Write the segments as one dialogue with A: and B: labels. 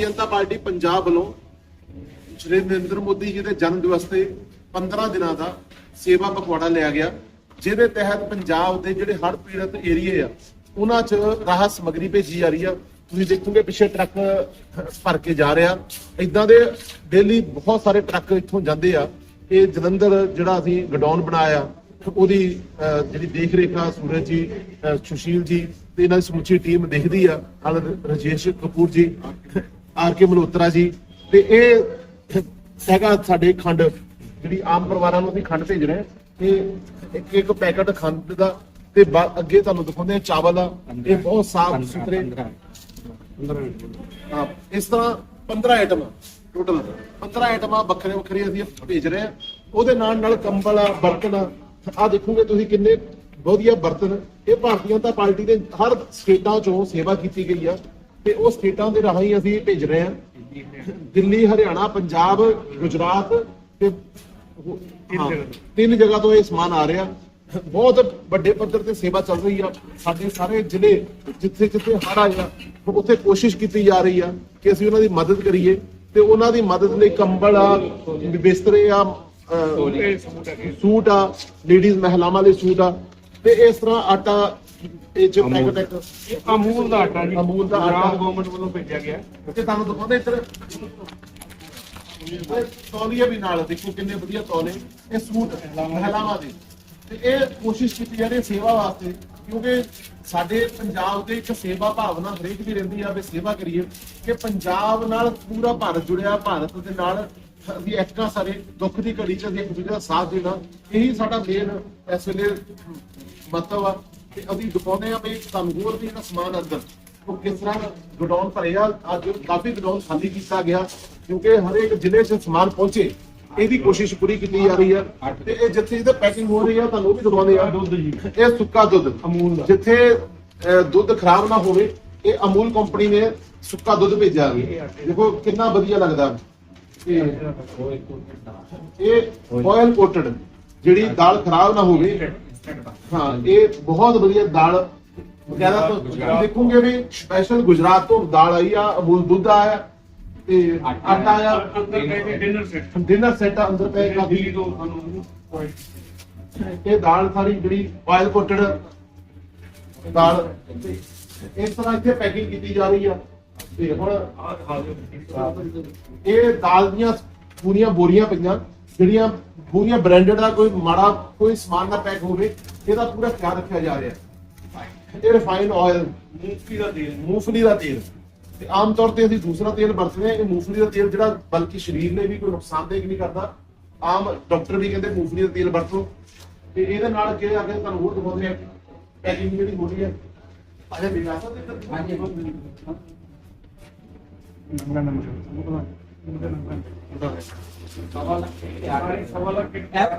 A: ਭਾਰਤੀ Janata party Punjab ਵੱਲੋਂ ਸ਼੍ਰੀ ਨਰਿੰਦਰ ਮੋਦੀ ਜੀ ਦੇ ਜਨਮ ਦਿਵਸ ਤੇ 15 ਦਿਨਾਂ ਦਾ ਸੇਵਾ ਪਖਵਾੜਾ ਲਿਆ ਗਿਆ ਜਿਹਦੇ ਤਹਿਤ ਪੰਜਾਬ ਦੇ ਜਿਹੜੇ ਹੜ੍ਹ ਪੀੜਤ ਏਰੀਏ ਆ ਉਹਨਾਂ 'ਚ ਰਾਹਤ ਸਮੱਗਰੀ ਭੇਜੀ ਜਾ ਰਹੀ ਆ। ਤੁਸੀਂ ਦੇਖੋਗੇ ਪਿੱਛੇ ਟਰੱਕ ਭਰ ਕੇ ਜਾ ਰਿਹਾ। ਇਦਾਂ ਦੇ ਡੇਲੀ ਬਹੁਤ ਸਾਰੇ ਟਰੱਕ ਇੱਥੋਂ ਜਾਂਦੇ ਆ। ਇਹ ਜਲੰਧਰ ਜਿਹੜਾ ਅਸੀਂ ਗਡਾਊਨ ਬਣਾਇਆ ਉਹਦੀ ਅਹ, ਜਿਹੜੀ ਦੇਖ ਰੇਖ ਆ ਸੂਰਜ ਜੀ ਸੁਸ਼ੀਲ ਜੀ ਤੇ ਇਹਨਾਂ ਦੀ ਸਮੁੱਚੀ ਟੀਮ ਦੇਖਦੀ ਆ। ਨਾਲ ਰਜੇਸ਼ ਕਪੂਰ ਜੀ। ਆਰ ਕੇ ਮਲਹੋਤਰਾ ਜੀ ਤੇ ਇਹ ਹੈਗਾ ਸਾਡੇ ਖੰਡ ਜਿਹੜੀ ਆਮ ਪਰਿਵਾਰਾਂ ਨੂੰ ਅਸੀਂ ਖੰਡ ਭੇਜ ਰਹੇ ਇਹ ਇੱਕ ਇੱਕ ਪੈਕਟ ਖੰਡ ਦਾ ਤੇ ਅੱਗੇ ਤੁਹਾਨੂੰ ਦਿਖਾਉਂਦੇ ਆ ਚਾਵਲ ਆ ਇਹ ਬਹੁਤ ਸਾਫ਼ ਸੁਥਰੇ ਹਾਂ ਇਸ ਤਰ੍ਹਾਂ 15 ਆਈਟਮਾਂ ਟੋਟਲ 15 ਆਈਟਮਾਂ ਵੱਖਰੇ ਵੱਖਰੇ ਅਸੀਂ ਭੇਜ ਰਹੇ ਹਾਂ। ਉਹਦੇ ਨਾਲ ਨਾਲ ਕੰਬਲ ਆ ਬਰਤਨ ਆ। ਦੇਖੋਗੇ ਤੁਸੀਂ ਕਿੰਨੇ ਵਧੀਆ ਬਰਤਨ। ਇਹ ਭਾਰਤੀ ਜਨਤਾ ਪਾਰਟੀ ਦੇ ਹਰ ਸਟੇਟਾਂ ਚੋਂ ਸੇਵਾ ਕੀਤੀ ਗਈ ਆ। ਤੇ ਉਹ ਸਟੇਟਾਂ ਦੇ ਰਾਹੀਂ ਅਸੀਂ ਭੇਜ ਰਹੇ ਹਾਂ। ਦਿੱਲੀ ਹਰਿਆਣਾ ਪੰਜਾਬ ਗੁਜਰਾਤ ਤੇ ਹਾਂ, ਤਿੰਨ ਜਗ੍ਹਾ ਤੋਂ ਇਹ ਸਮਾਨ ਆ ਰਿਹਾ। ਬਹੁਤ ਵੱਡੇ ਪੱਧਰ ਤੇ ਸੇਵਾ ਚੱਲ ਰਹੀ ਆ। ਸਾਡੇ ਸਾਰੇ ਜ਼ਿਲ੍ਹੇ ਜਿੱਥੇ ਜਿੱਥੇ ਹੜ੍ਹ ਆਇਆ ਉੱਥੇ ਕੋਸ਼ਿਸ਼ ਕੀਤੀ ਜਾ ਰਹੀ ਆ ਕਿ ਅਸੀਂ ਉਹਨਾਂ ਦੀ ਮਦਦ ਕਰੀਏ ਤੇ ਉਹਨਾਂ ਦੀ ਮਦਦ ਲਈ ਕੰਬਲ ਆ ਬਿਸਤਰੇ ਆ ਅਹ, ਸੂਟ ਆ ਲੇਡੀਜ਼ ਮਹਿਲਾਵਾਂ ਲਈ ਸੂਟ ਆ ਤੇ ਇਸ ਤਰ੍ਹਾਂ ਆਟਾ ਇਹ ਚ ਪੈਕਟ ਇੱਕ
B: ਅਮੂਲ ਦਾ ਆਟਾ ਜੀ।
A: ਅਮੂਲ ਦਾ ਆਟਾ।
B: ਪੰਜਾਬ ਗਵਰਨਮੈਂਟ ਵੱਲੋਂ ਭੇਜਿਆ ਗਿਆ।
A: ਤੇ ਤੁਹਾਨੂੰ ਦਿਖਾਉਂਦੇ ਇੱਧਰ। ਇਹ ਤੌਲੀਏ ਵੀ ਨਾਲ ਦੇਖੋ ਕਿੰਨੇ ਵਧੀਆ ਤੌਲੇ। ਇਹ ਸੂਟ ਮਹਿਲਾਵਾਂ ਦੇ। ਤੇ ਇਹ ਕੋਸ਼ਿਸ਼ ਕੀਤੀ ਜਾ ਰਹੀ ਹੈ ਸੇਵਾ ਵਾਸਤੇ ਕਿਉਂਕਿ ਸਾਡੇ ਪੰਜਾਬ ਦੇ ਇੱਕ ਸੇਵਾ ਭਾਵਨਾ ਹਰੇਕ ਦੀ ਰਹਿੰਦੀ ਆ ਵੀ ਸੇਵਾ ਕਰੀਏ ਕਿ ਪੰਜਾਬ ਨਾਲ ਪੂਰਾ ਭਾਰਤ ਜੁੜਿਆ ਭਾਰਤ ਦੇ ਨਾਲ ਅਸੀਂ ਇੱਕਾ ਸਾਰੇ ਦੁੱਖ ਦੀ ਘੜੀ ਚ ਅਸੀਂ ਇੱਕ ਦੂਜੇ ਦਾ ਸਾਥ ਦੇਣਾ। ਇਹੀ ਸਾਡਾ ਮੇਨ ਇਸ ਵੇਲੇ ਮਹੱਤਵ ਆ। ਕਿ ਅਸੀਂ ਦਿਖਾਉਂਦੇ ਆ ਵੀ ਤੁਹਾਨੂੰ ਹੋਰ ਵੀ ਜਿਹੜਾ ਸਮਾਨ ਅੰਦਰ ਉਹ ਕਿਸ ਤਰ੍ਹਾਂ ਗਡਾਊਨ ਭਰੇ ਆ ਅੱਜ ਕਾਫੀ ਗਡਾਊਨ ਖਾਲੀ ਕੀਤਾ ਗਿਆ ਕਿਉਂਕਿ ਹਰੇਕ ਜ਼ਿਲ੍ਹੇ 'ਚ ਸਮਾਨ ਪਹੁੰਚੇ। ਇਹਦੀ ਕੋਸ਼ਿਸ਼ ਪੂਰੀ ਕੀਤੀ ਜਾ ਰਹੀ ਹੈ। ਤੇ ਇਹ ਜਿੱਥੇ ਜਿੱਥੇ ਪੈਕਿੰਗ ਹੋ ਰਹੀ ਆ ਤੁਹਾਨੂੰ ਉਹ ਵੀ ਦਿਖਾਉਂਦੇ ਆ
B: ਦੁੱਧ ਜੀ।
A: ਇਹ ਸੁੱਕਾ ਦੁੱਧ।
B: ਅਮੂਲ ਦਾ।
A: ਜਿੱਥੇ ਦੁੱਧ ਖਰਾਬ ਨਾ ਹੋਵੇ ਇਹ ਅਮੂਲ ਕੰਪਨੀ ਨੇ ਸੁੱਕਾ ਦੁੱਧ ਭੇਜਿਆ ਦੇਖੋ ਕਿੰਨਾ ਵਧੀਆ ਲੱਗਦਾ। ਇਹ ਇਹ ਆਇਲ ਕੋਟਡ ਜਿਹੜੀ ਦਾਲ ਖਰਾਬ ਨਾ ਹੋਵੇ ਹਾਂ ਇਹ ਬਹੁਤ ਵਧੀਆ ਦਾਲ ਵਗੈਰਾ ਤੋਂ ਤੁਸੀਂ ਦੇਖੋਗੇ ਵੀ ਸਪੈਸ਼ਲ ਗੁਜਰਾਤ ਤੋਂ ਦਾਲ ਆਈ ਆ ਅਮੂਲ ਦੁੱਧ ਆਇਆ ਤੇ ਆਟਾ ਆਇਆ।
B: ਅੰਦਰ ਕਹਿੰਦੇ ਡਿਨਰ ਸੈੱਟ
A: ਡਿਨਰ ਸੈੱਟ ਅੰਦਰ ਪਏਗਾ
B: ਦਿੱਲੀ ਤੋਂ ਸਾਨੂੰ
A: ਇਹ ਦਾਲ ਸਾਰੀ ਜਿਹੜੀ ਆਇਲ ਕੋਟਡ ਦਾਲ ਤੇ ਇਸ ਤਰ੍ਹਾਂ ਇੱਥੇ ਪੈਕਿੰਗ ਕੀਤੀ ਜਾ ਰਹੀ ਆ। ਤੇ ਹੁਣ
B: ਆਹ ਦਿਖਾ ਦਿਓ
A: ਇਹ ਦਾਲ ਦੀਆਂ ਪੂਰੀਆਂ ਬੋਰੀਆਂ ਪਈਆਂ। ਜਿਹੜੀਆਂ ਪੂਰੀਆਂ ਬ੍ਰਾਂਡਡ ਆ ਕੋਈ ਮਾੜਾ ਕੋਈ ਸਮਾਨ ਨਾ ਪੈਕ ਹੋਵੇ ਇਹਦਾ ਪੂਰਾ ਖਿਆਲ ਰੱਖਿਆ ਜਾ ਰਿਹਾ। ਇਹ ਰਿਫਾਈਨ ਆਇਲ
B: ਮੂੰਗਫਲੀ ਦਾ ਤੇਲ
A: ਮੂੰਗਫਲੀ ਦਾ ਤੇਲ। ਤੇ ਆਮ ਤੌਰ ਤੇ ਅਸੀਂ ਦੂਸਰਾ ਤੇਲ ਵਰਤਦੇ ਹਾਂ ਇਹ ਮੂੰਗਫਲੀ ਦਾ ਤੇਲ ਜਿਹੜਾ ਬਲਕਿ ਸਰੀਰ ਲਈ ਵੀ ਕੋਈ ਨੁਕਸਾਨਦੇਹ ਨਹੀਂ ਕਰਦਾ। ਆਮ ਡਾਕਟਰ ਵੀ ਕਹਿੰਦੇ ਮੂੰਗਫਲੀ ਦਾ ਤੇਲ ਵਰਤੋ। ਤੇ ਇਹਦੇ ਨਾਲ ਅੱਗੇ ਅੱਗੇ ਤੁਹਾਨੂੰ ਹੋਰ ਦਿਖਾਉਂਦੇ ਆ ਪੈਕਿੰਗ ਜਿਹੜੀ ਹੋ ਰਹੀ ਹੈ। ਅਜੇ ਵਿਕਾਸ ਦੇ ਹਾਂਜੀ।
B: ਨੰਬਰ ਨੰਬਰ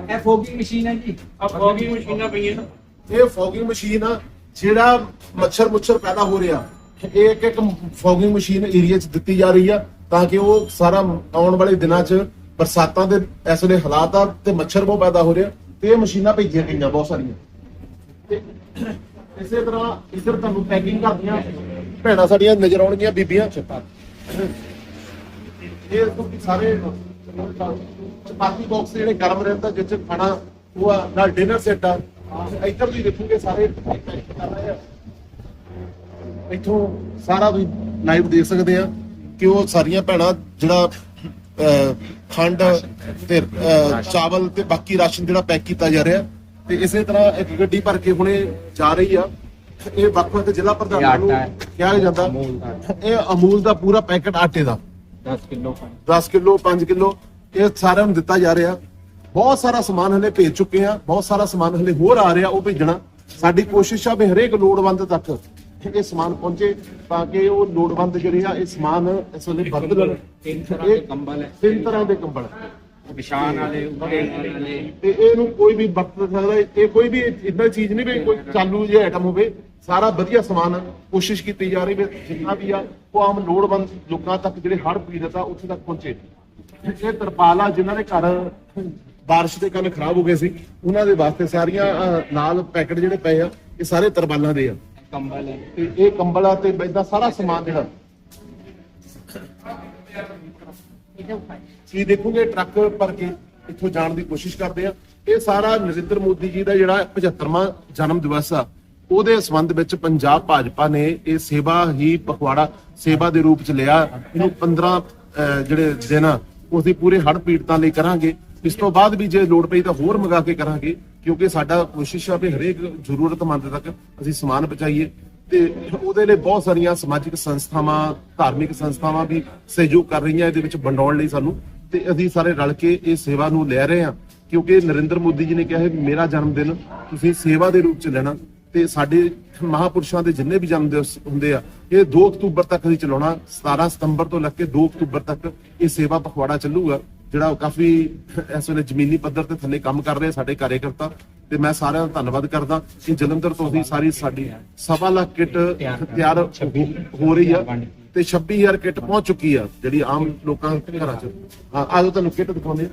C: ਇਹ ਫੋਗੀ ਮਸ਼ੀਨ ਹੈ ਜੀ।
B: ਆ ਫੋਗੀ ਮਸ਼ੀਨਾਂ ਪਈਆਂ
A: ਇਹ ਫੌਗਿੰਗ ਮਸ਼ੀਨ ਆ ਜਿਹੜਾ ਮੱਛਰ ਮੁੱਛਰ ਪੈਦਾ ਹੋ ਰਿਹਾ। ਇਹ ਇੱਕ ਇੱਕ ਫੌਗਿੰਗ ਮਸ਼ੀਨ ਏਰੀਆ 'ਚ ਦਿੱਤੀ ਜਾ ਰਹੀ ਆ ਤਾਂ ਕਿ ਉਹ ਸਾਰਾ ਆਉਣ ਵਾਲੇ ਦਿਨਾਂ 'ਚ ਬਰਸਾਤਾਂ ਦੇ ਇਸ ਵੇਲੇ ਹਾਲਾਤ ਆ ਤੇ ਮੱਛਰ ਬਹੁਤ ਪੈਦਾ ਹੋ ਰਿਹਾ। ਤੇ ਇਹ ਮਸ਼ੀਨਾਂ ਭੇਜੀਆਂ ਗਈਆਂ ਬਹੁਤ ਸਾਰੀਆਂ। ਤੇ ਇਸੇ ਤਰ੍ਹਾਂ ਇੱਧਰ ਤੁਹਾਨੂੰ ਪੈਕਿੰਗ ਕਰਦੀਆਂ। ਭੈਣਾਂ ਸਾਡੀਆਂ ਨਜ਼ਰ ਆਉਣਗੀਆਂ ਬੀਬੀਆਂ। ਇਹ ਤੁਸੀਂ ਸਾਰੇ ਚਪਾਤੀ ਬਾਕਸ ਜਿਹੜੇ ਗਰਮ ਰਹਿੰਦਾ 'ਚ ਖਾਣਾ ਉਹ ਨਾਲ ਡਿਨਰ ਸੈੱਟ ਆ ਇੱਧਰ ਵੀ ਦੇਖੋਗੇ ਸਾਰੇ। ਇੱਥੋਂ ਸਾਰਾ ਤੁਸੀਂ ਲਾਈਵ ਦੇਖ ਸਕਦੇ ਆ ਕਿ ਉਹ ਸਾਰੀਆਂ ਭੈਣਾਂ ਜਿਹੜਾ ਖੰਡ ਤੇ ਚਾਵਲ ਤੇ ਬਾਕੀ ਰਾਸ਼ਨ ਜਿਹੜਾ ਪੈਕ ਕੀਤਾ ਜਾ ਰਿਹਾ ਤੇ ਇਸੇ ਤਰ੍ਹਾਂ ਇੱਕ ਗੱਡੀ ਭਰ ਕੇ ਹੁਣੇ ਜਾ ਰਹੀ ਆ। ਇਹ ਵੱਖ ਵੱਖ ਜ਼ਿਲ੍ਹਾ ਪ੍ਰਧਾਨਾਂ ਨੂੰ ਕਿਹਾ ਜਾਂਦਾ। ਇਹ ਅਮੂਲ ਦਾ ਪੂਰਾ ਪੈਕਟ ਆਟੇ ਦਾ।
C: 10 ਕਿਲੋ
A: 10 ਕਿਲੋ 5 ਕਿਲੋ। ਇਹ ਸਾਰਿਆਂ ਨੂੰ ਦਿੱਤਾ ਜਾ ਰਿਹਾ। ਬਹੁਤ ਸਾਰਾ ਸਮਾਨ ਹਲੇ ਭੇਜ ਚੁੱਕੇ ਆ ਬਹੁਤ ਸਾਰਾ ਸਮਾਨ ਹਲੇ ਹੋਰ ਆ ਰਿਹਾ ਉਹ ਭੇਜਣਾ। ਸਾਡੀ ਕੋਸ਼ਿਸ਼ ਆ ਵੀ ਹਰੇਕ ਲੋੜਵੰਦ ਤੱਕ ਇਹ ਸਮਾਨ ਪਹੁੰਚੇ ਤਾਂ ਕਿ ਉਹ ਲੋੜਵੰਦ ਜਿਹੜੇ ਆ ਇਹ ਸਮਾਨ ਇਸ ਵੇਲੇ ਵਰਤ ਲੈਣ
C: ਤਿੰਨ ਤਰ੍ਹਾਂ ਦੇ ਕੰਬਲ ਹੈ।
A: ਤਿੰਨ ਤਰ੍ਹਾਂ ਦੇ ਕੰਬਲ।
C: ਵਿਸ਼ਾਨ ਵਾਲੇ ਉੱਤੇ ਵਾਲੇ।
A: ਤੇ ਇਹਨੂੰ ਕੋਈ ਵੀ ਵਰਤ ਸਕਦਾ ਇਹ ਕੋਈ ਵੀ ਇਦਾਂ ਚੀਜ਼ ਨਹੀਂ ਵੀ ਕੋਈ ਚਾਲੂ ਜਿਹਾ ਆਈਟਮ ਹੋਵੇ। ਸਾਰਾ ਵਧੀਆ ਸਮਾਨ ਕੋਸ਼ਿਸ਼ ਕੀਤੀ ਜਾ ਰਹੀ ਵੀ ਜਿੰਨਾ ਵੀ ਆ ਉਹ ਆਮ ਲੋੜਵੰਦ ਲੋਕਾਂ ਤੱਕ ਜਿਹੜੇ ਹੜ੍ਹ ਪੀੜਤ ਆ ਉੱਥੇ ਤੱਕ ਪਹੁੰਚੇ। ਇਹ ਤਰਪਾਲਾਂ ਜਿਨ੍ਹਾਂ ਦੇ ਘਰ ਬਾਰਿਸ਼ ਦੇ ਕਾਰਨ ਖਰਾਬ ਹੋ ਗਏ ਸੀ ਉਹਨਾਂ ਦੇ ਵਾਸਤੇ ਸਾਰੀਆਂ ਅਹ, ਨਾਲ ਪੈਕਟ ਜਿਹੜੇ ਪਏ ਆ ਇਹ ਸਾਰੇ ਤਰਪਾਲਾਂ ਦੇ ਆ।
C: ਕੰਬਲ ਹੈ।
A: ਤੇ ਇਹ ਕੰਬਲ ਆ ਤੇ ਇਦਾਂ ਸਾਰਾ ਸਮਾਨ ਜਿਹੜਾ ਤੁਸੀਂ ਦੇਖੋਗੇ ਟਰੱਕ ਭਰ ਕੇ ਇੱਥੋਂ ਜਾਣ ਦੀ ਕੋਸ਼ਿਸ਼ ਕਰਦੇ ਆ। ਇਹ ਸਾਰਾ ਨਰਿੰਦਰ ਮੋਦੀ ਜੀ ਦਾ ਜਿਹੜਾ 75ਵਾਂ ਜਨਮ ਦਿਵਸ ਆ ਉਹਦੇ ਸੰਬੰਧ ਵਿੱਚ ਪੰਜਾਬ ਭਾਜਪਾ ਨੇ ਇਹ ਸੇਵਾ ਹੀ ਪਖਵਾੜਾ ਸੇਵਾ ਦੇ ਰੂਪ ਚ ਲਿਆ। ਇਹਨੂੰ 15 ਜਿਹੜੇ ਦਿਨ ਆ ਉਸ ਦੀ ਪੂਰੇ ਹੜ੍ਹ ਪੀੜਤਾਂ ਲਈ ਕਰਾਂਗੇ। ਇਸ ਤੋਂ ਬਾਅਦ ਵੀ ਜੇ ਲੋੜ ਪਈ ਤਾਂ ਹੋਰ ਮੰਗਾ ਕੇ ਕਰਾਂਗੇ, ਕਿਉਂਕਿ ਸਾਡਾ ਕੋਸ਼ਿਸ਼ ਆ ਵੀ ਹਰੇਕ ਜ਼ਰੂਰਤਮੰਦ ਤੱਕ ਅਸੀਂ ਸਮਾਨ ਪਹੁੰਚਾਈਏ। ਤੇ ਉਹਦੇ ਲਈ ਬਹੁਤ ਸਾਰੀਆਂ ਸਮਾਜਿਕ ਸੰਸਥਾਵਾਂ, ਧਾਰਮਿਕ ਸੰਸਥਾਵਾਂ ਵੀ ਸਹਿਯੋਗ ਕਰ ਰਹੀਆਂ ਇਹਦੇ ਵਿੱਚ ਵੰਡਾਉਣ ਲਈ ਸਾਨੂੰ। ਤੇ ਅਸੀਂ ਸਾਰੇ ਰਲ ਕੇ ਇਹ ਸੇਵਾ ਨੂੰ ਲੈ ਰਹੇ ਹਾਂ, ਕਿਉਂਕਿ ਨਰਿੰਦਰ ਮੋਦੀ ਜੀ ਨੇ ਕਿਹਾ ਹੈ ਮੇਰਾ ਜਨਮ ਦਿਨ ਤੁਸੀਂ ਸੇਵਾ ਦੇ ਰੂਪ ਚ ਲੈਣਾ। ਤੇ ਸਾਡੇ ਮਹਾਪੁਰਸ਼ਾਂ ਦੇ ਜਿੰਨੇ ਵੀ ਜਨਮ ਦਿਵਸ ਹੁੰਦੇ ਆ, ਇਹ 2 ਅਕਤੂਬਰ ਤੱਕ ਅਸੀਂ ਚਲਾਉਣਾ 17 ਸਤੰਬਰ ਤੋਂ ਲੈ ਕੇ 2 ਅਕਤੂਬਰ ਤੱਕ ਇਹ ਸੇਵਾ ਪਖਵਾੜਾ ਚੱਲੂਗਾ, ਜਿਹੜਾ ਕਾਫੀ ਇਸ ਵੇਲੇ ਜ਼ਮੀਨੀ ਪੱਧਰ ਤੇ ਥੱਲੇ ਕੰਮ ਕਰ ਰਹੇ ਸਾਡੇ ਕਾਰਜਕਰਤਾ ਤੇ ਮੈਂ ਸਾਰਿਆਂ ਦਾ ਧੰਨਵਾਦ ਕਰਦਾ ਕਿ ਜਲੰਧਰ ਤੋਂ ਅਸੀਂ ਸਾਰੀ ਸਾਡੀ ਸਵਾ ਲੱਖ ਕਿੱਟ ਤਿਆਰ ਹੋ- ਰਹੀ ਆ, ਤੇ 26000 ਕਿੱਟ ਪਹੁੰਚ ਚੁੱਕੀ ਆ, ਜਿਹੜੀ ਆਮ ਲੋਕਾਂ ਘਰਾਂ ਚ। ਹਾਂ, ਆਜੋ ਤੁਹਾਨੂੰ ਕਿੱਟ ਦਿਖਾਉਂਦੇ ਆ।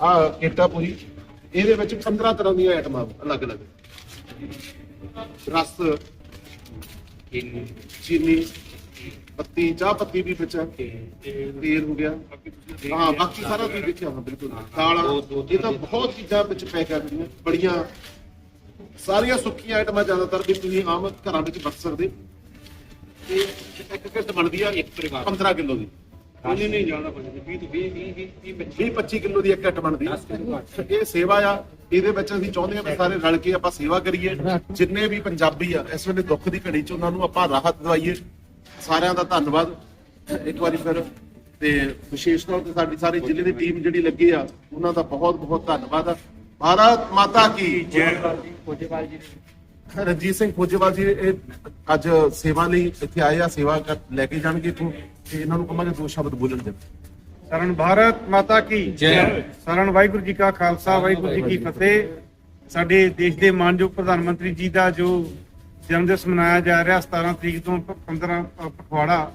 A: ਆ ਕਿੱਟਾ ਪੂਰੀ। ਇਹਦੇ ਵਿੱਚ 15 ਤਰ੍ਹਾਂ ਦੀਆਂ ਆਈਟਮਾਂ ਅਲੱਗ-ਅਲੱਗ। ਰਸ ਚੀਨੀ। ਪੱਤੀ ਚਾਹ ਪੱਤੀ ਵੀ ਵਿੱਚ ਹੈ। ਤੇਲ ਹੋ ਗਿਆ। ਹਾਂ ਬਾਕੀ ਸਾਰਾ ਤੁਸੀਂ ਦੇਖਿਆ ਹੋਣਾ ਬਿਲਕੁਲ। ਦਾਲਾਂ ਇਹ ਤਾਂ ਬਹੁਤ ਚੀਜ਼ਾਂ ਵਿੱਚ ਪੈਕ ਕਰ ਦਿੰਦੀਆਂ ਬੜੀਆਂ ਸਾਰੀਆਂ ਸੁੱਕੀਆਂ ਆਈਟਮਾਂ ਜ਼ਿਆਦਾਤਰ ਵੀ ਤੁਸੀਂ ਆਮ ਘਰਾਂ ਵਿੱਚ ਵਰਤ ਸਕਦੇ। ਇਹ ਇੱਕ ਕਿੱਟ ਬਣਦੀ ਆ ਇੱਕ ਪਰਿਵਾਰ 15 ਕਿਲੋ ਦੀ।
B: ਨਹੀਂ ਨਹੀਂ ਜ਼ਿਆਦਾ ਬਣੇ 20 ਤੋਂ 20 20 20
A: 20 25 ਕਿਲੋ ਦੀ ਇੱਕ ਕਿੱਟ ਬਣਦੀ। ਇਹ ਸੇਵਾ ਆ ਇਹਦੇ ਵਿੱਚ ਅਸੀਂ ਚਾਹੁੰਦੇ ਹਾਂ ਕਿ ਸਾਰੇ ਰਲ ਕੇ ਆਪਾਂ ਸੇਵਾ ਕਰੀਏ। ਜਿੰਨੇ ਵੀ ਪੰਜਾਬੀ ਆ ਇਸ ਵੇਲੇ ਦੁੱਖ ਦੀ ਘੜੀ 'ਚ ਉਹਨਾਂ ਨੂੰ ਆਪਾਂ ਰਾਹਤ ਦਵਾਈਏ। ਸਾਰਿਆਂ ਦਾ ਧੰਨਵਾਦ। ਇੱਕ ਵਾਰੀ ਫਿਰ ਤੇ ਵਿਸ਼ੇਸ਼ ਤੌਰ ਤੇ ਸਾਡੀ ਸਾਰੀ ਜ਼ਿਲ੍ਹੇ ਦੀ ਟੀਮ ਜਿਹੜੀ ਲੱਗੀ ਆ ਉਹਨਾਂ ਦਾ ਬਹੁਤ ਬਹੁਤ ਧੰਨਵਾਦ ਆ। ਭਾਰਤ ਮਾਤਾ ਕੀ ਜੈ।
C: ਕੋਜੇਵਾਲ ਜੀ।
A: ਰਣਜੀਤ ਸਿੰਘ ਖੋਜੇਵਾਲ ਜੀ ਇਹ ਅੱਜ ਸੇਵਾ ਲਈ ਇੱਥੇ ਆਏ ਆ ਸੇਵਾ ਕਰ- ਲੈ ਕੇ ਜਾਣਗੇ ਇੱਥੋਂ ਤੇ ਇਹਨਾਂ ਨੂੰ ਕਹਾਂਗੇ ਦੋ ਸ਼ਬਦ ਬੋਲਣ ਦੇ।
B: ਸਰਨ ਭਾਰਤ ਮਾਤਾ ਕੀ?
C: ਜੈ।
B: ਸਰਨ ਵਾਹਿਗੁਰੂ ਜੀ ਕਾ ਖਾਲਸਾ ਵਾਹਿਗੁਰੂ ਜੀ ਕੀ ਫਤਿਹ। ਸਾਡੇ ਦੇਸ਼ ਦੇ ਮਾਨਯੋਗ ਪ੍ਰਧਾਨ ਮੰਤਰੀ ਜੀ ਦਾ ਜੋ ਜਨਮ ਦਿਵਸ ਮਨਾਇਆ ਜਾ ਰਿਹਾ 17 ਤਰੀਕ ਤੋਂ ਪ- 15 ਪ- ਪਖਵਾੜਾ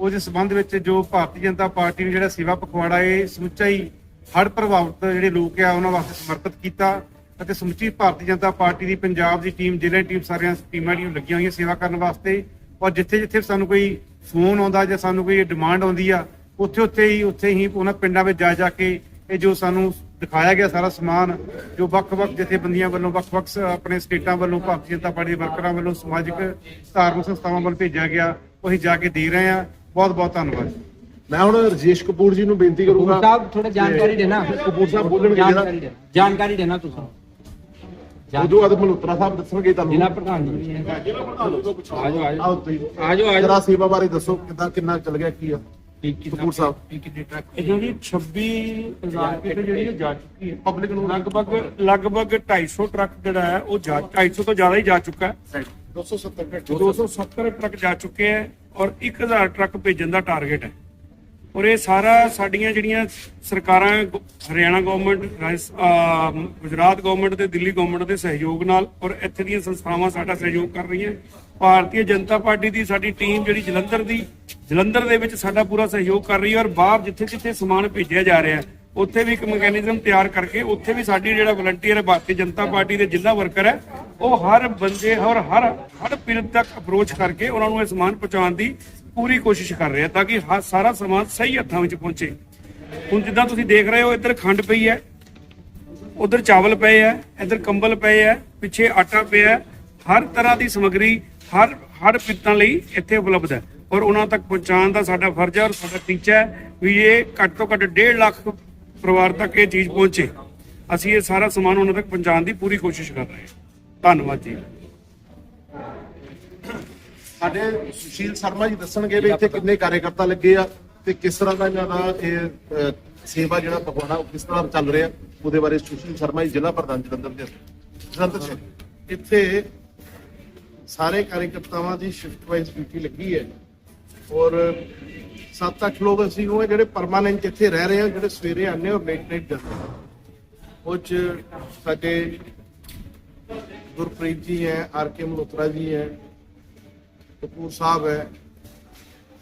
B: ਉਹਦੇ ਸੰਬੰਧ ਵਿੱਚ ਜੋ ਭਾਰਤੀ ਜਨਤਾ ਪਾਰਟੀ ਨੇ ਜਿਹੜਾ ਸੇਵਾ ਪਖਵਾੜਾ ਇਹ ਸਮੁੱਚਾ ਹੀ ਹੜ੍ਹ ਪ੍ਰਭਾਵਿਤ ਜਿਹੜੇ ਲੋਕ ਆ ਉਹਨਾਂ ਵਾਸਤੇ ਸਮਰਪਿਤ ਕੀਤਾ। ਅਤੇ ਸਮੁੱਚੀ ਭਾਰਤੀ ਜਨਤਾ ਪਾਰਟੀ ਦੀ ਪੰਜਾਬ ਦੀ ਟੀਮ ਜ਼ਿਲ੍ਹੇ ਟੀਮ ਸਾਰੀਆਂ ਟੀਮਾਂ ਜਿਹੜੀਆਂ ਲੱਗੀਆਂ ਹੋਈਆਂ ਸੇਵਾ ਕਰਨ ਵਾਸਤੇ। ਔਰ ਜਿੱਥੇ ਜਿੱਥੇ ਸਾਨੂੰ ਕੋਈ ਫੋਨ ਆਉਂਦਾ ਜਾਂ ਸਾਨੂੰ ਕੋਈ ਡਿਮਾਂਡ ਆਉਂਦੀ ਆ ਉੱਥੇ ਉੱਥੇ ਹੀ ਉੱਥੇ ਹੀ ਉਹਨਾਂ ਪਿੰਡਾਂ ਵਿੱਚ ਜਾ ਜਾ ਕੇ ਇਹ ਜੋ ਸਾਨੂੰ ਦਿਖਾਇਆ ਗਿਆ ਸਾਰਾ ਸਮਾਨ ਜੋ ਵੱਖ-ਵੱਖ ਜਥੇਬੰਦੀਆਂ ਵੱਲੋਂ ਵੱਖ-ਵੱਖ ਆਪਣੇ ਸਟੇਟਾਂ ਵੱਲੋਂ ਭਾਰਤੀ ਜਨਤਾ ਪਾਰਟੀ ਦੇ ਵਰਕਰਾਂ ਵੱਲੋਂ ਸਮਾਜਿਕ ਧਾਰਮਿਕ ਸੰਸਥਾਵਾਂ ਵੱਲ ਭੇਜਿਆ ਗਿਆ ਉਹ ਅਸੀਂ ਜਾ ਕੇ ਦੇ ਰਹੇ ਹਾਂ। ਬਹੁਤ-ਬਹੁਤ ਧੰਨਵਾਦ।
A: ਮੈਂ ਹੁਣ ਰਜੇਸ਼ ਕਪੂਰ ਜੀ ਨੂੰ ਬੇਨਤੀ ਕਰੂੰਗਾ
C: ਸਾਹਿਬ ਥੋੜਾ ਜਾਣਕਾਰੀ ਦੇਣਾ।
A: ਕਪੂਰ ਸਾਹਿਬ ਬੋਲਣਗੇ
C: ਜਾਣਕਾਰੀ ਦੇਣਾ ਤੁਸੀਂ।
A: ਉਦੋਂ ਬਾਅਦ ਮਲਹੋਤਰਾ ਸਾਹਿਬ ਦੱਸਣਗੇ ਤੁਹਾਨੂੰ।
C: ਜ਼ਿਲ੍ਹਾ ਪ੍ਰਧਾਨ ਜੀ। ਆਜੋ ਆਜੋ।
A: ਆਓ ਤੁਸੀਂ।
C: ਆਜੋ ਆਜੋ।
A: ਜਰਾ ਸੇਵਾ ਬਾਰੇ ਦੱਸੋ ਕਿੱਦਾਂ ਕਿੰਨਾ ਚੱਲ ਗਿਆ ਕੀ ਆ? ਕਪੂਰ ਸਾਹਿਬ।
B: ਇਹ ਜਿਹੜੀ 26000 ਕਿਟ ਜਿਹੜੀ ਜਾ ਚੁੱਕੀ ਹੈ।
A: ਪਬਲਿਕ ਨੂੰ
B: ਲਗਭਗ ਲਗਭਗ 250 ਟਰੱਕ ਜਿਹੜਾ ਹੈ ਉਹ ਜਾ 250 ਤੋਂ ਜ਼ਿਆਦਾ ਹੀ ਜਾ ਚੁੱਕਾ ਹੈ।
A: 270 ਘੱਟ
B: 270 ਟਰੱਕ ਜਾ ਚੁੱਕੇ ਹੈ ਔਰ 1000 ਟਰੱਕ ਭੇਜਣ ਦਾ ਟਾਰਗੇਟ ਹੈ। ਔਰ ਇਹ ਸਾਰਾ ਸਾਡੀਆਂ ਜਿਹੜੀਆਂ ਸਰਕਾਰਾਂ ਗ- ਹਰਿਆਣਾ ਗਵਰਨਮੈਂਟ ਰਾਜਸ- ਗੁਜਰਾਤ ਗਵਰਨਮੈਂਟ ਤੇ ਦਿੱਲੀ ਗਵਰਨਮੈਂਟ ਦੇ ਸਹਿਯੋਗ ਨਾਲ ਔਰ ਇੱਥੇ ਦੀਆਂ ਸੰਸਥਾਵਾਂ ਸਾਡਾ ਸਹਿਯੋਗ ਕਰ ਰਹੀਆਂ। ਭਾਰਤੀ ਜਨਤਾ ਪਾਰਟੀ ਦੀ ਸਾਡੀ ਟੀਮ ਜਿਹੜੀ ਜਲੰਧਰ ਦੀ, ਜਲੰਧਰ ਦੇ ਵਿੱਚ ਸਾਡਾ ਪੂਰਾ ਸਹਿਯੋਗ ਕਰ ਰਹੀ ਹੈ ਔਰ ਬਾਹਰ ਜਿੱਥੇ ਜਿੱਥੇ ਸਮਾਨ ਭੇਜਿਆ ਜਾ ਰਿਹਾ ਉੱਥੇ ਵੀ ਇੱਕ ਮੈਕੈਨਿਜ਼ਮ ਤਿਆਰ ਕਰਕੇ ਉੱਥੇ ਵੀ ਸਾਡੀ ਜਿਹੜਾ ਵਲੰਟੀਅਰ ਹੈ ਭਾਰਤੀ ਜਨਤਾ ਪਾਰਟੀ ਦੇ ਜ਼ਿਲ੍ਹਾ ਵਰਕਰ ਹੈ, ਉਹ ਹਰ ਬੰਦੇ ਔਰ ਹਰ ਹਰ ਪੀੜਤ ਤੱਕ ਅਪਰੋਚ ਕਰਕੇ ਉਹਨਾਂ ਨੂੰ ਇਹ ਸਮਾਨ ਪਹੁੰਚਾਉਣ ਦੀ ਪੂਰੀ ਕੋਸ਼ਿਸ਼ ਕਰ ਰਹੇ ਆ ਤਾਂ ਕਿ ਹ- ਸਾਰਾ ਸਮਾਨ ਸਹੀ ਹੱਥਾਂ ਵਿੱਚ ਪਹੁੰਚੇ। ਹੁਣ ਜਿੱਦਾਂ ਤੁਸੀਂ ਦੇਖ ਰਹੇ ਹੋ, ਇੱਧਰ ਖੰਡ ਪਈ ਹੈ, ਉਧਰ ਚਾਵਲ ਪਏ ਹੈ, ਇੱਧਰ ਕੰਬਲ ਪਏ ਹੈ, ਪਿੱਛੇ ਆਟਾ ਪਿਆ ਹੈ। ਹਰ ਤਰ੍ਹਾਂ ਦੀ ਸਮੱਗਰੀ, ਹਰ ਹਰ ਪੀੜਤਾਂ ਲਈ ਇੱਥੇ ਉਪਲਬਧ ਹੈ। ਔਰ ਉਹਨਾਂ ਤੱਕ ਪਹੁੰਚਾਉਣ ਦਾ ਸਾਡਾ ਫਰਜ਼ ਹੈ ਔਰ ਸਾਡਾ ਟੀਚਾ ਹੈ ਵੀ ਇਹ ਘੱਟ ਤੋਂ ਘੱਟ 1.5 ਲੱਖ ਪਰਿਵਾਰ ਤੱਕ ਇਹ ਚੀਜ਼ ਪਹੁੰਚੇ। ਅਸੀਂ ਇਹ ਸਾਰਾ ਸਮਾਨ ਉਹਨਾਂ ਤੱਕ ਪਹੁੰਚਾਉਣ ਦੀ ਪੂਰੀ ਕੋਸ਼ਿਸ਼ ਕਰ ਰਹੇ ਹਾਂ। ਧੰਨਵਾਦ ਜੀ।
A: ਸਾਡੇ ਸੁਸ਼ੀਲ ਸ਼ਰਮਾ ਜੀ ਦੱਸਣਗੇ ਵੀ ਇੱਥੇ ਕਿੰਨੇ ਕਾਰਜਕਰਤਾ ਲੱਗੇ ਆ ਤੇ ਕਿਸ ਤਰ੍ਹਾਂ ਦਾ ਇਹਨਾਂ ਦਾ ਇਹ ਸੇਵਾ ਜਿਹੜਾ ਪਕਵਾੜਾ ਉਹ ਕਿਸ ਤਰ੍ਹਾਂ ਚੱਲ ਰਿਹਾ? ਉਹਦੇ ਬਾਰੇ ਸੁਸ਼ੀਲ ਸ਼ਰਮਾ ਜੀ ਜ਼ਿਲ੍ਹਾ ਪ੍ਰਧਾਨ ਜਲੰਧਰ ਦੇ ਜਲੰਧਰ ਸ਼ਹਿਰ
D: ਇੱਥੇ ਸਾਰੇ ਕਾਰਜਕਰਤਾਵਾਂ ਦੀ ਸ਼ਿਫਟ ਵਾਈਜ਼ ਡਿਊਟੀ ਲੱਗੀ ਹੈ। ਔਰ 7-8 ਲੋਕ ਅਸੀਂ ਉਹ ਹੈ ਜਿਹੜੇ ਪਰਮਾਨੈਂਟ ਇੱਥੇ ਰਹਿ ਰਹੇ ਆ, ਜਿਹੜੇ ਸਵੇਰੇ ਆਉਂਦੇ ਔਰ ਲੇਟ ਨਾਈਟ ਜਾਂਦੇ ਆ। ਉਹ 'ਚ ਸਾਡੇ ਗੁਰਪ੍ਰੀਤ ਜੀ ਹੈ, ਆਰ ਕੇ ਮਲਹੋਤਰਾ ਜੀ ਹੈ ਕਪੂਰ ਸਾਹਿਬ ਹੈ,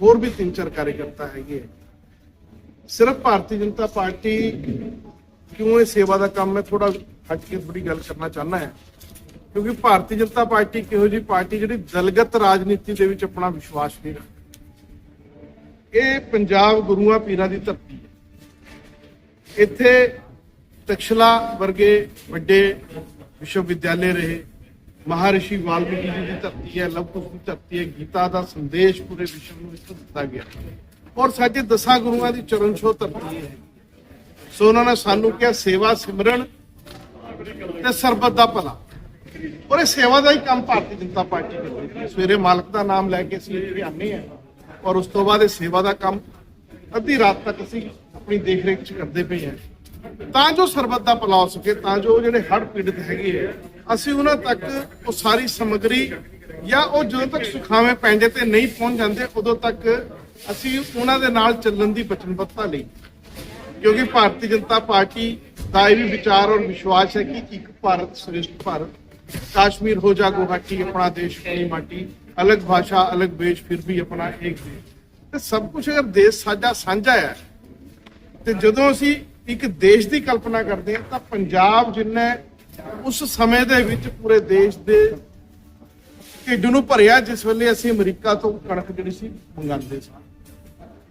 D: ਹੋਰ ਵੀ ਤਿੰਨ ਚਾਰ ਕਾਰਜਕਰਤਾ ਹੈਗੇ ਹੈ। ਸਿਰਫ ਭਾਰਤੀ ਜਨਤਾ ਪਾਰਟੀ ਕਿਉਂ ਇਹ ਸੇਵਾ ਦਾ ਕੰਮ ਹੈ ਥੋੜਾ ਹਟ ਕੇ ਥੋੜੀ ਗੱਲ ਕਰਨਾ ਚਾਹੁੰਦਾ ਹੈ। ਕਿਉਂਕਿ ਭਾਰਤੀ ਜਨਤਾ ਪਾਰਟੀ ਕਿਹੋ ਜਿਹੀ ਪਾਰਟੀ ਜਿਹੜੀ ਦਲਗਤ ਰਾਜਨੀਤੀ ਦੇ ਵਿੱਚ ਆਪਣਾ ਵਿਸ਼ਵਾਸ ਨਹੀਂ ਰੱਖਦੀ। ਇਹ ਪੰਜਾਬ ਗੁਰੂਆਂ ਪੀਰਾਂ ਦੀ ਧਰਤੀ ਹੈ। ਇੱਥੇ ਤਕਸ਼ਲਾ ਵਰਗੇ ਵੱਡੇ ਵਿਸ਼ਵ ਵਿਦਿਆਲੇ ਰਹੇ ਮਹਾਰਿਸ਼ੀ ਵਾਲਮੀਕੀ ਜੀ ਦੀ ਧਰਤੀ ਹੈ ਲਵ ਕੁਸ਼ ਦੀ ਧਰਤੀ ਹੈ, ਗੀਤਾ ਦਾ ਸੰਦੇਸ਼ ਪੂਰੇ ਵਿਸ਼ਵ ਨੂੰ ਇੱਥੋਂ ਦਿੱਤਾ ਗਿਆ। ਔਰ ਸਾਡੇ ਦਸਾਂ ਗੁਰੂਆਂ ਦੀ ਚਰਨ ਛੋਹ ਧਰਤੀ ਹੈ। ਸੋ ਉਹਨਾਂ ਨੇ ਸਾਨੂੰ ਕਿਹਾ, ਸੇਵਾ ਸਿਮਰਨ ਤੇ ਸਰਬਤ ਦਾ ਭਲਾ। ਔਰ ਇਹ ਸੇਵਾ ਦਾ ਹੀ ਕੰਮ ਭਾਰਤੀ ਜਨਤਾ ਪਾਰਟੀ ਕਰਦੀ ਹੈ। ਸਵੇਰੇ ਮਾਲਕ ਦਾ ਨਾਮ ਲੈ ਕੇ ਅਸੀਂ ਇੱਥੇ ਆਉਂਦੇ ਹਾਂ ਔਰ ਉਸ ਤੋਂ ਬਾਅਦ ਇਹ ਸੇਵਾ ਦਾ ਕੰਮ ਅੱਧੀ ਰਾਤ ਤੱਕ ਅਸੀਂ ਆਪਣੀ ਦੇਖ ਰੇਖ ਚ ਕਰਦੇ ਪਏ ਹਾਂ। ਤਾਂ ਜੋ ਸਰਬਤ ਦਾ ਭਲਾ ਹੋ ਸਕੇ, ਤਾਂ ਜੋ ਜਿਹੜੇ ਹੜ੍ਹ ਪੀੜਤ ਹੈਗੇ ਆ ਅਸੀਂ ਉਹਨਾਂ ਤੱਕ ਉਹ ਸਾਰੀ ਸਮੱਗਰੀ ਜਾਂ ਉਹ ਜਦੋਂ ਤੱਕ ਸੁਖਾਵੇਂ ਪੈਂਦੇ ਤੇ ਨਹੀਂ ਪਹੁੰਚ ਜਾਂਦੇ, ਉਦੋਂ ਤੱਕ ਅਸੀਂ ਉਹਨਾਂ ਦੇ ਨਾਲ ਚੱਲਣ ਦੀ ਵਚਨਬੱਧਤਾ ਲਈ। ਕਿਉਂਕਿ ਭਾਰਤੀ ਜਨਤਾ ਪਾਰਟੀ ਦਾ ਇਹ ਵੀ ਵਿਚਾਰ ਔਰ ਵਿਸ਼ਵਾਸ ਹੈ ਕਿ ਇੱਕ ਭਾਰਤ ਸ੍ਰੇਸ਼ਟ ਭਾਰਤ, ਕਾਸ਼ਮੀਰ ਹੋ ਜਾ ਗੁਹਾਟੀ, ਆਪਣਾ ਦੇਸ਼ ਆਪਣੀ ਮਾਟੀ, ਅਲੱਗ ਭਾਸ਼ਾ, ਅਲੱਗ ਵੇਸ਼, ਫਿਰ ਵੀ ਆਪਣਾ ਇੱਕ ਦੇਸ਼। ਤੇ ਸਭ ਕੁਝ ਅਗਰ ਦੇਸ਼ ਸਾਡਾ ਸਾਂਝਾ ਹੈ, ਤੇ ਜਦੋਂ ਅਸੀਂ ਇੱਕ ਦੇਸ਼ ਦੀ ਕਲਪਨਾ ਕਰਦੇ ਹਾਂ, ਤਾਂ ਪੰਜਾਬ ਜਿੰਨਾ ਉਸ ਸਮੇਂ ਦੇ ਵਿੱਚ ਪੂਰੇ ਦੇਸ਼ ਦੇ ਢਿੱਡ ਨੂੰ ਭਰਿਆ, ਜਿਸ ਵੇਲੇ ਅਸੀਂ ਅਮਰੀਕਾ ਤੋਂ ਕਣਕ ਜਿਹੜੀ ਸੀ ਮੰਗਾਉਂਦੇ ਸਾਂ।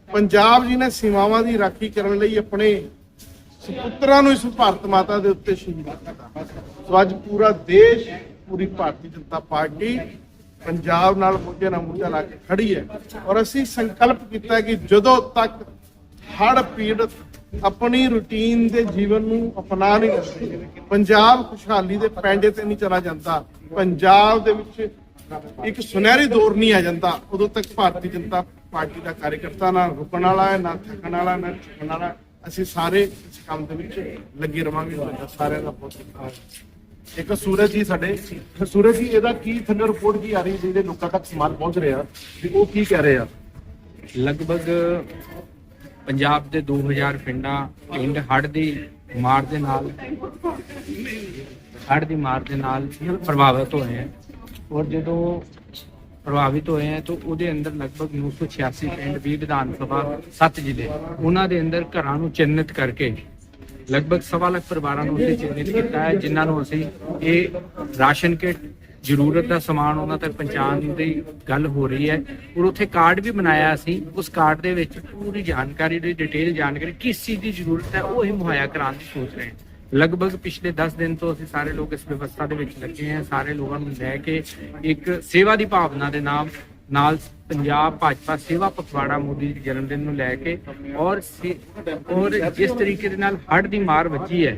D: ਪੰਜਾਬ ਜੀ ਨੇ ਸੀਮਾਵਾਂ ਦੀ ਰਾਖੀ ਕਰਨ ਲਈ ਆਪਣੇ ਸੁਪੁੱਤਰਾਂ ਨੂੰ ਇਸ ਭਾਰਤ ਮਾਤਾ ਦੇ ਉੱਤੇ ਸ਼ਹੀਦ ਕੀਤਾ ਸੋ ਅੱਜ ਪੂਰਾ ਦੇਸ਼, ਪੂਰੀ ਭਾਰਤੀ ਜਨਤਾ ਪਾਰਟੀ ਪੰਜਾਬ ਨਾਲ ਮੋਢੇ ਨਾਲ ਮੋਢਾ ਲਾ ਕੇ ਖੜੀ ਹੈ। ਔਰ ਅਸੀਂ ਸੰਕਲਪ ਕੀਤਾ ਕਿ ਜਦੋਂ ਤੱਕ ਹੜ ਪੀੜਤ ਆਪਣੀ ਰੁਟੀਨ ਦੇ ਜੀਵਨ ਨੂੰ ਅਪਣਾ ਨਹੀਂ ਲੈਂਦੇ ਪੰਜਾਬ ਖੁਸ਼ਹਾਲੀ ਦੇ ਪੈਂਡੇ ਤੇ ਨਹੀਂ ਚਲਾ ਜਾਂਦਾ। ਪੰਜਾਬ ਦੇ ਵਿੱਚ ਇੱਕ ਸੁਨਹਿਰੀ ਦੌਰ ਨਹੀਂ ਆ ਜਾਂਦਾ। ਉਦੋਂ ਤੱਕ ਭਾਰਤੀ ਜਨਤਾ ਪਾਰਟੀ ਦਾ ਕਾਰਜਕਰਤਾ ਨਾ ਰੁਕਣ ਵਾਲਾ ਹੈ, ਨਾ ਥੱਕਣ ਵਾਲਾ, ਨਾ ਝੁਕਣ ਵਾਲਾ। ਅਸੀਂ ਸਾਰੇ ਇਸ ਕੰਮ ਦੇ ਵਿੱਚ ਲੱਗੇ ਰਵਾਂਗੇ। ਤੁਹਾਡਾ ਸਾਰਿਆਂ ਦਾ ਬਹੁਤ ਧੰਨਵਾਦ।
A: ਇੱਕ ਸੂਰਜ ਜੀ ਸਾਡੇ, ਸੂਰਜ ਜੀ, ਇਹਦਾ ਕੀ ਥੱਲੇ ਰਿਪੋਰਟ ਕੀ ਆ ਰਹੀ ਜਿਹੜੇ ਲੋਕਾਂ ਤੱਕ ਸਮਾਨ ਪਹੁੰਚ ਰਿਹਾ ਵੀ ਉਹ ਕੀ ਕਹਿ ਰਹੇ ਆ?
C: ਲਗਭਗ ਪੰਜਾਬ ਦੇ 2000 ਪਿੰਡਾਂ, ਪਿੰਡ ਹੜ੍ਹ ਦੀ ਮਾਰ ਦੇ ਨਾਲ, ਹੜ੍ਹ ਦੀ ਮਾਰ ਦੇ ਨਾਲ ਪ੍ਰਭਾਵਿਤ ਹੋਏ ਹੈ। ਔਰ ਜਦੋਂ ਪ੍ਰਭਾਵਿਤ ਹੋਏ ਹੈ, ਤਾਂ ਉਹਦੇ ਅੰਦਰ ਲਗਭਗ 986 ਪਿੰਡ 20 ਵਿਧਾਨ ਸਭਾ 7 ਜ਼ਿਲ੍ਹੇ, ਉਹਨਾਂ ਦੇ ਅੰਦਰ ਘਰਾਂ ਨੂੰ ਚਿੰਨਿਤ ਕਰਕੇ ਲਗਭਗ ਸਵਾ ਲੱਖ ਪਰਿਵਾਰਾਂ ਨੂੰ ਅਸੀਂ ਚਿੰਨਿਤ ਕੀਤਾ ਹੈ, ਜਿਨ੍ਹਾਂ ਨੂੰ ਅਸੀਂ ਇਹ ਰਾਸ਼ਨ ਕਿਟ ਜ਼ਰੂਰਤ ਦਾ ਸਮਾਨ ਉਹਨਾਂ ਤੱਕ ਪਹੁੰਚਾਉਣ ਦੀ ਗੱਲ ਹੋ ਰਹੀ ਹੈ ਔਰ ਉੱਥੇ ਕਾਰਡ ਵੀ ਬਣਾਇਆ ਅਸੀਂ ਉਸ ਕਾਰਡ ਦੇ ਵਿੱਚ ਪੂਰੀ ਜਾਣਕਾਰੀ ਦੀ ਡਿਟੇਲ ਜਾਣਕਾਰੀ ਕਿਸ ਚੀਜ਼ ਦੀ ਜ਼ਰੂਰਤ ਹੈ ਉਹ ਹੀ ਮੁਹੱਈਆ ਕਰਾਉਣ ਦੀ ਸੋਚ ਰਹੇ ਹਾਂ। ਲਗਭਗ ਪਿਛਲੇ 10 ਦਿਨ ਤੋਂ ਅਸੀਂ ਸਾਰੇ ਲੋਕ ਇਸ ਵਿਵਸਥਾ ਦੇ ਵਿੱਚ ਲੱਗੇ ਹਾਂ। ਸਾਰੇ ਲੋਕਾਂ ਨੂੰ ਲੈ ਕੇ ਇੱਕ ਸੇਵਾ ਦੀ ਭਾਵਨਾ ਦੇ ਨਾਮ ਨਾਲ ਪੰਜਾਬ ਭਾਜਪਾ ਸੇਵਾ ਪਖਵਾੜਾ ਮੋਦੀ ਦੇ ਜਨਮ ਦਿਨ ਨੂੰ ਲੈ ਕੇ ਔਰ ਔਰ ਜਿਸ ਤਰੀਕੇ ਦੇ ਨਾਲ ਹੜ ਦੀ ਮਾਰ ਵੱਜੀ ਹੈ